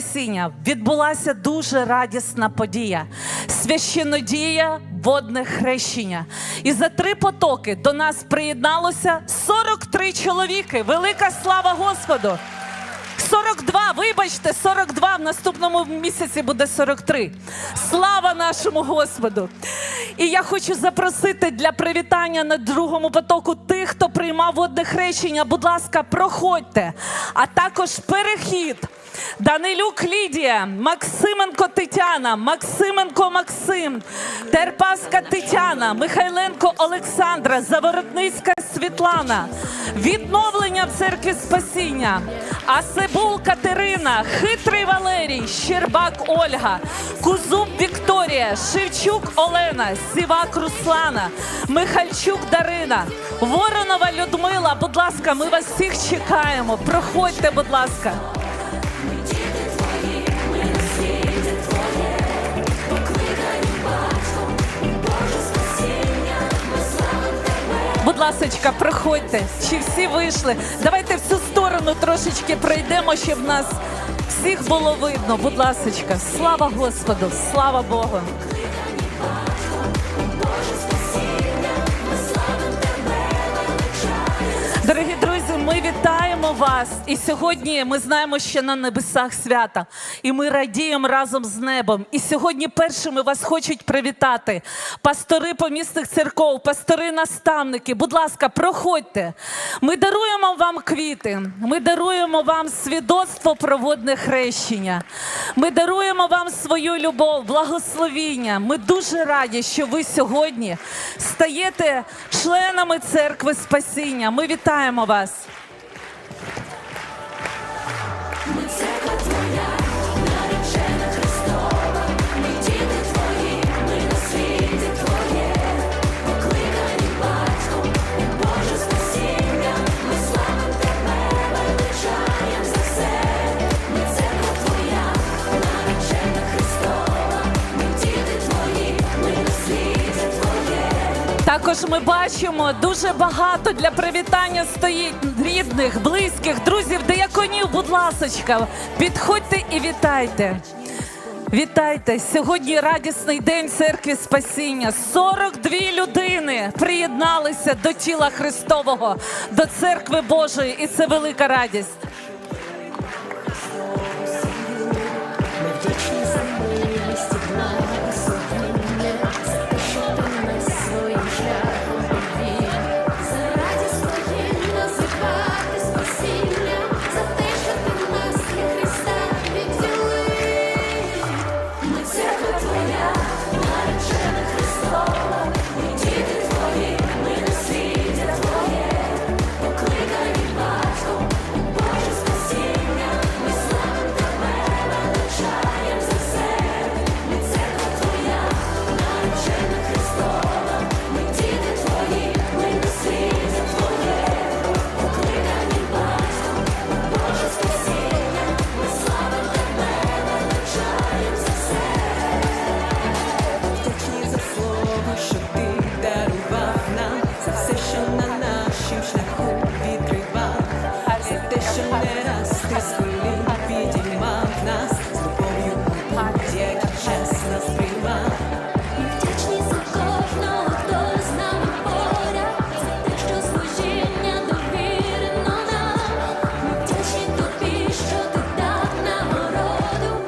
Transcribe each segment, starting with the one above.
спасіння відбулася дуже радісна подія. Священодія водне хрещення. І за три потоки до нас приєдналося 43 чоловіки. Велика слава Господу! 42, вибачте, 42, в наступному місяці буде 43. Слава нашому Господу! І я хочу запросити для привітання на другому потоку тих, хто приймав водне хрещення. Будь ласка, проходьте. А також перехід. Данилюк Лідія, Максименко Тетяна, Максименко Максим, Терпаска Тетяна, Михайленко Олександра, Заворотницька Світлана, відновлення в церкві Спасіння, Асебул Катерина, Хитрий Валерій, Щербак Ольга, Кузуб Вікторія, Шевчук Олена, Сівак Руслана, Михальчук Дарина, Воронова Людмила. Будь ласка, ми вас всіх чекаємо. Проходьте, будь ласка. Ласочка, проходьте. Чи всі вийшли? Давайте в цю сторону трошечки пройдемо, щоб нас всіх було видно. Будь ласочка, слава Господу, слава Богу. Дорогі друзі, ми вітаємо вас. І сьогодні ми знаємо, що на небесах свята, і ми радіємо разом з небом. І сьогодні першими вас хочуть привітати пастори помісних церков, пастори наставники. Будь ласка, проходьте. Ми даруємо вам квіти. Ми даруємо вам свідоцтво про водне хрещення. Ми даруємо вам свою любов, благословіння. Ми дуже раді, що ви сьогодні стаєте членами церкви Спасіння. Ми вітаємо вас. Також ми бачимо дуже багато для привітання стоїть рідних, близьких, друзів, деяконів. Будь ласочка, підходьте і вітайте. Вітайте! Сьогодні радісний день церкви Спасіння. 42 людини приєдналися до тіла Христового, до церкви Божої, і це велика радість.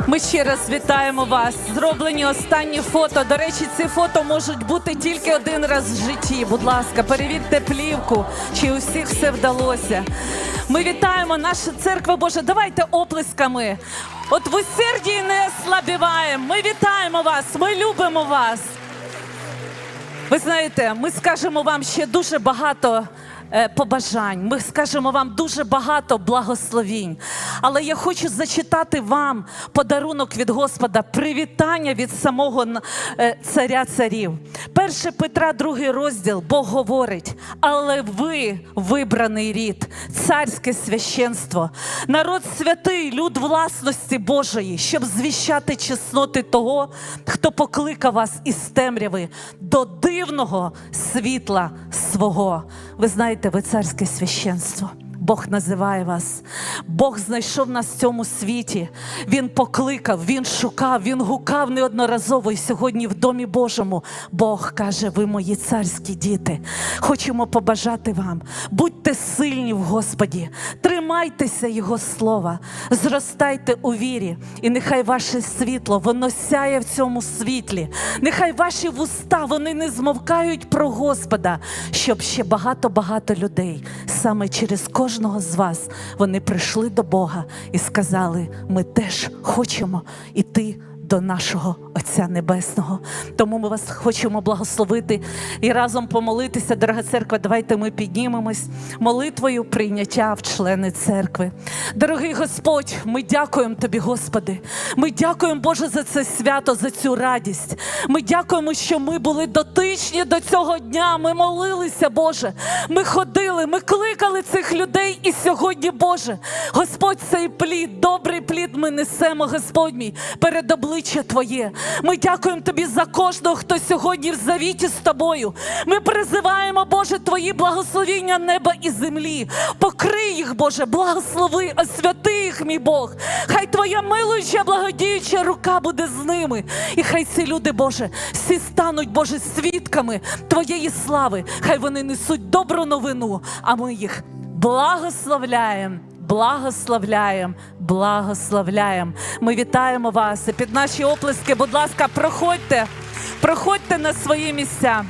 Ми ще раз вітаємо вас. Зроблені останні фото. До речі, ці фото можуть бути тільки один раз в житті. Будь ласка, перевірте плівку, чи у всіх все вдалося. Ми вітаємо нашу церква Божа. Давайте оплесками. От в усердії не слабіваємо. Ми вітаємо вас, ми любимо вас. Ви знаєте, ми скажемо вам ще дуже багато е, побажань. Ми скажемо вам дуже багато благословінь. Але я хочу зачитати вам подарунок від Господа, привітання від самого е, царя царів. Перше Петра, другий розділ, Бог говорить: але ви вибраний рід, царське священство, народ святий, люд власності Божої, щоб звіщати чесноти того, хто покликав вас із темряви до дивного світла свого. Ви знаєте, ви царське священство. Бог називає вас. Бог знайшов нас в цьому світі. Він покликав, Він шукав, Він гукав неодноразово. І сьогодні в Домі Божому Бог каже: ви мої царські діти. Хочемо побажати вам. Будьте сильні в Господі, тримайтеся Його слова, зростайте у вірі, і нехай ваше світло воно сяє в цьому світлі. Нехай ваші вуста вони не змовкають про Господа, щоб ще багато-багато людей саме через кожного з вас вони прийшли до Бога і сказали: ми теж хочемо іти до нашого Отця Небесного. Тому ми вас хочемо благословити і разом помолитися, дорога церква. Давайте ми піднімемось молитвою прийняття в члени церкви. Дорогий Господь, ми дякуємо Тобі, Господи. Ми дякуємо, Боже, за це свято, за цю радість. Ми дякуємо, що ми були дотичні до цього дня. Ми молилися, Боже. Ми ходили, ми кликали цих людей. І сьогодні, Боже, Господь, цей плід, добрий плід ми несемо, Господь мій, перед обличчя Твоє. Ми дякуємо Тобі за кожного, хто сьогодні в завіті з тобою. Ми призиваємо, Боже, Твої благословіння неба і землі. Покрий їх, Боже, благослови, освяти їх, мій Бог. Хай Твоя милуюча, благодіюча рука буде з ними. І хай ці люди, Боже, всі стануть, Боже, свідками Твоєї слави. Хай вони несуть добру новину, а ми їх благословляємо. Благословляємо, благословляємо. Ми вітаємо вас і під наші оплески, будь ласка, проходьте, проходьте на свої місця.